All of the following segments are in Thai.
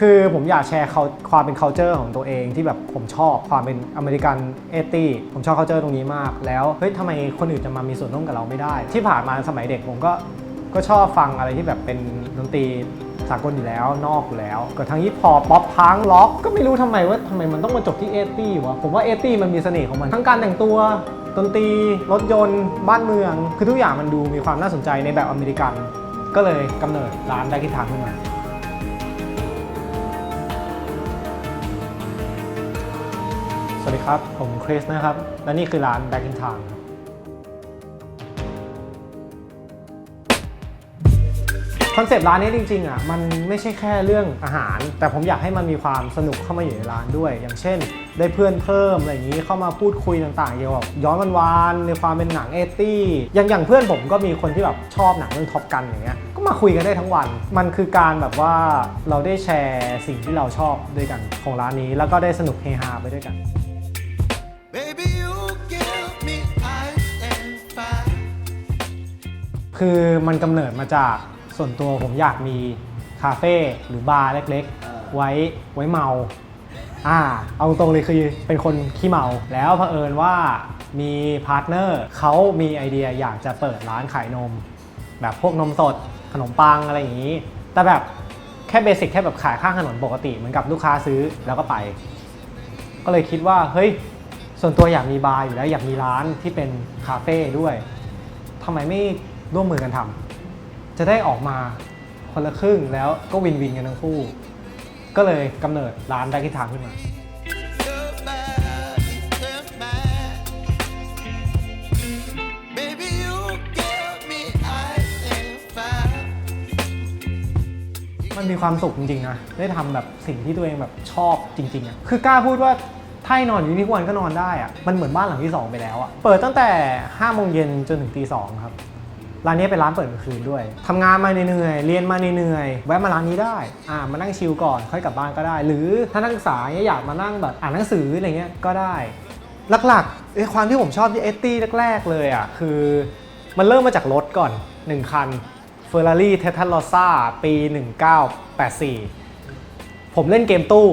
คือผมอยากแชร์ความเป็น culture ของตัวเองที่แบบผมชอบความเป็นอเมริกันเอตี้ผมชอบ culture ตรงนี้มาก แล้วเฮ้ยทำไมคนอื่นจะมามีส่วนร่วมกับเราไม่ได้ ที่ผ่านมาสมัยเด็กผมก็ก็ชอบฟังอะไรที่แบบเป็นดนตรีสากลอยู่แล้วนอกอยู่แล้วก็ทั้งฮิปฮอปป๊อปพังล็อกก็ไม่รู้ทำไมว่าทำไมมันต้องมาจบที่เอตี้วะผมว่าเอตี้มันมีเสน่ห์ของมัน ทั้งการแต่งตัวดนตรีรถยนต์ บ้านเมือง คือทุกอย่างมันดูมีความน่าสนใจในแบบอเมริกัน ก็เลยกำเนิดร้านไดกิทางขึ้นมา วัสดีครับ ผมคริสนะครับ และนี่คือร้าน Back in Time ครับคอนเซปต์ร้านนี้จริงๆอะมันไม่ใช่แค่เรื่องอาหาร แต่ผมอยากให้มันมีความสนุกเข้ามาอยู่ในร้านด้วย อย่างเช่น ได้เพื่อนเพิ่มอะไรอย่างนี้เข้ามาพูดคุยต่างๆเกี่ยวกับย้อนวันวานในความเป็นหนังเอตี้อย่างอย่างเพื่อนผมก็มีคนที่แบบชอบหนังเรื่องท็อปกันอย่างเงี้ยก็มาคุยกันได้ทั้งวัน มันคือการแบบว่าเราได้แชร์สิ่งที่เราชอบด้วยกันของร้านนี้ แล้วก็ได้สนุกเฮฮาไปด้วยกัน คือมันกำเนิดมาจากส่วนตัวผมอยากมีคาเฟ่หรือบาร์เล็กๆ ไว้ไว้เมาอ่าเอาตรงๆเลยคือเป็นคนขี้เมาแล้วเผอิญว่ามีพาร์ทเนอร์เขามีไอเดียอยากจะเปิดร้านขายนม แบบพวกนมสดขนมปังอะไรอย่างนี้ แต่แบบแค่เบสิกแค่แบบขายข้างถนนปกติเหมือนกับลูกค้าซื้อแล้วก็ไป ก็เลยคิดว่าเฮ้ยส่วนตัวอยากมีบาร์อยู่แล้วอยากมีร้านที่เป็นคาเฟ่ด้วยทำไมไม่ ร่วมมือกันทำจะได้ออกมาคนละครึ่งแล้วก็วินวินกันทั้งคู่ ก็เลยกำเนิดร้านไดกิทางขึ้นมา Your body is mine. Baby, you give me ice and fire. มันมีความสุขจริงๆนะ ได้ทำแบบสิ่งที่ตัวเองแบบชอบจริงๆอะคือกล้าพูดว่าถ้าให้นอนอยู่ที่ทุกวันก็นอนได้อะมันเหมือนบ้านหลังที่ 2 ไปแล้วอะเปิดตั้งแต่5โมงเย็นจนถึงตีสองครับ ร้านนี้เป็นร้านเปิดกลางคืนด้วยทำงานมาเหนื่อยเรียนมาเหนื่อยแวะมาร้านนี้ได้ อ่ามานั่งชิลก่อนค่อยกลับบ้านก็ได้ หรือถ้านักศึกษานี่อยากมานั่งแบบอ่านหนังสืออะไรเงี้ยก็ได้ หลักๆไอ้ความที่ผมชอบที่เอตตี้แรกๆเลยอะคือมันเริ่มมาจากรถก่อน 1 คัน Ferrari t e t a r o s a ปี 1984 ผมเล่นเกมตู้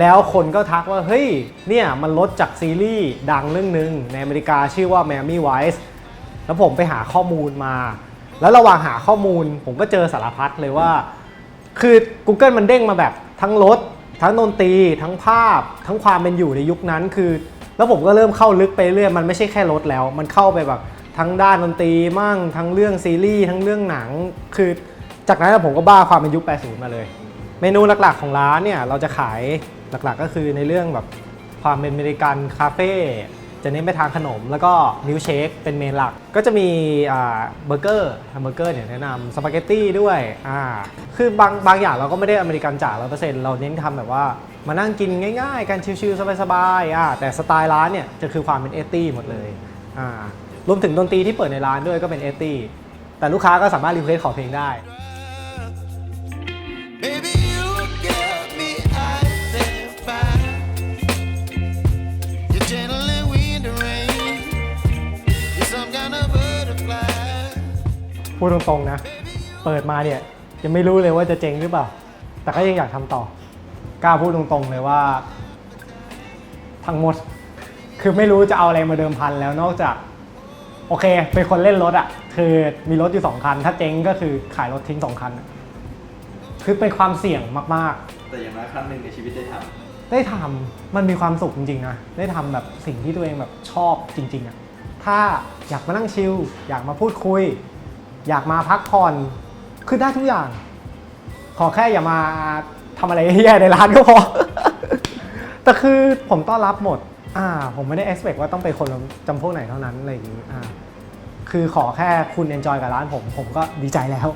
แล้วคนก็ทักว่า เฮ้ย เนี่ย มันรถจากซีรีส์ดังเรื่องหนึ่งในอเมริกาชื่อว่า Miami Vice แล้วผมไปหาข้อมูลมา แล้วระหว่างหาข้อมูล ผมก็เจอสารพัดเลยว่า คือ Google มันเด้งมาแบบทั้งรถ ทั้งดนตรี ทั้งภาพ ทั้งความเป็นอยู่ในยุคนั้น คือ แล้วผมก็เริ่มเข้าลึกไปเรื่อย มันไม่ใช่แค่รถแล้ว มันเข้าไปแบบทั้งด้านดนตรีมั่ง ทั้งเรื่องซีรีส์ ทั้งเรื่องหนัง คือ จากนั้นผมก็บ้าความเป็นยุค 80 มาเลย เมนูหลักๆของร้านเนี่ย เราจะขายหลักๆก็คือในเรื่องแบบความเป็นอเมริกันคาเฟ่ จะเน้นไปทางขนมแล้วก็มิลเชคเป็นเมนหลัก ก็จะมีเบอร์เกอร์แฮมเบอร์เกอร์เนี่ยแนะนำสปาเกตตี้ด้วยอ่าคือบางบางอย่างเราก็ไม่ได้อเมริกันจ๋าร้อเปอร์เซ็นต์เราเน้นทำแบบว่ามานั่งกินง่ายๆ กันชิลๆสบายๆอ่าแต่สไตล์ร้านเนี่ยจะคือความเป็นเอตี้หมดเลยอ่ารวมถึงดนตรีที่เปิดในร้านด้วยก็เป็นเอตี้แต่ลูกค้าก็สามารถรีเควสขอเพลงได้ พูดตรงๆนะ เปิดมาเนี่ยยังไม่รู้เลยว่าจะเจ๊งหรือเปล่า แต่ก็ยังอยากทำต่อกล้าพูดตรงๆเลยว่า ทั้งหมด คือไม่รู้จะเอาอะไรมาเดิมพันแล้วนอกจาก โอเค เป็นคนเล่นรถอะ่ะ คือมีรถอยู่สองคัน ถ้าเจ๊งก็คือขายรถทิ้งสองคันอะคือเป็นความเสี่ยงมากๆแต่อย่างน้อยครั้งหนึ่งในชีวิตได้ทได้ทำมันมีความสุขจริงๆนะได้ทำแบบสิ่งที่ตัวเองแบบชอบจริงๆอะถ้าอยากมานั่งชิลอยากมาพูดคุย อยากมาพักผ่อนคือได้ทุกอย่าง ขอแค่อย่ามาทำอะไรแย่ในร้านก็พอ แต่คือผมต้อนรับหมด อ่า ผมไม่ได้ expect ว่าต้องเป็นคนจำพวกไหนเท่านั้นอะไรอย่างนี้อ่าคือขอแค่คุณ enjoy กับร้านผม ผมก็ดีใจแล้ว